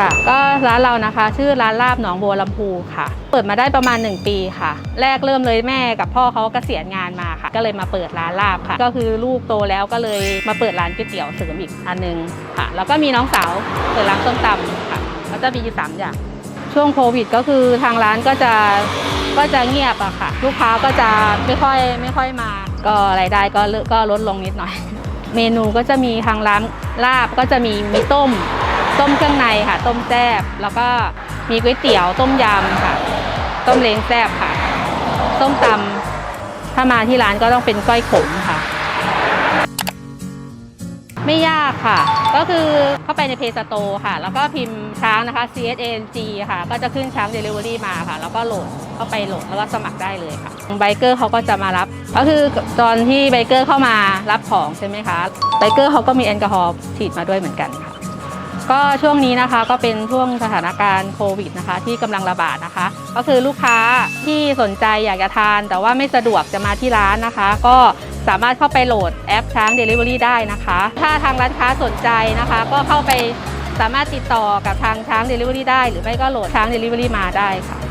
ค่ะก็ร้านเรานะคะชื่อร้านลาบหนองบัวลำพูค่ะ เปิดมาได้ประมาณ 1 ปีค่ะ แรกเริ่มเลยแม่กับพ่อเขากเกษียณงานมาค่ะ ก็เลยมาเปิดร้านลาบค่ะ ก็คือลูกโตแล้วก็เลยมาเปิดร้านก๋วยเตี๋ยวเสริมอีกอันหนึงค่ะ แล้วก็มีน้องสาวเปิดร้านส้มตำค่ะก็จะมีอยู่สามอย่าง ช่วงโควิดก็คือทางร้านก็จะก็จะเงียบอะค่ะ ลูกค้าก็จะไม่ค่อยไม่ค่อยมา ก็รายได้ก็ก็ลดลงนิดหน่อย เมนูก็จะมีทางร้านลาบก็จะมีมีต้ม ต้มเครื่องในค่ะ ต้มแซ่บแล้วก็มีก๋วยเตี๋ยวต้มยำค่ะ ต้มเล้งแซ่บค่ะ ต้มตำถ้ามาที่ร้านก็ต้องเป็นก้อยขมค่ะ ไม่ยากค่ะ ก็คือเข้าไปในเพจสโตค่ะ แล้วก็พิมพ์ช้างนะคะ C S A N G ค่ะ ก็จะขึ้นช้าง Delivery มาค่ะ แล้วก็โหลดเข้าไปโหลดแล้วก็สมัครได้เลยค่ะไบเกอร์เขาก็จะมารับ ก็คือตอนที่ไบเกอร์เข้ามารับของใช่ไหมคะไบเกอร์เขาก็มีแอลกอฮอล์ฉีดมาด้วยเหมือนกันค่ะ ก็ช่วงนี้นะคะก็เป็นช่วงสถานการณ์โควิดนะคะที่กำลังระบาดนะคะ ก็คือลูกค้าที่สนใจอยากจะทาน แต่ว่าไม่สะดวกจะมาที่ร้านนะคะ ก็สามารถเข้าไปโหลดแอปช้าง Delivery ได้นะคะ ถ้าทางร้านค้าสนใจนะคะ ก็เข้าไปสามารถติดต่อกับทางช้าง Delivery ได้ หรือไม่ก็โหลดช้าง Delivery มาได้ค่ะ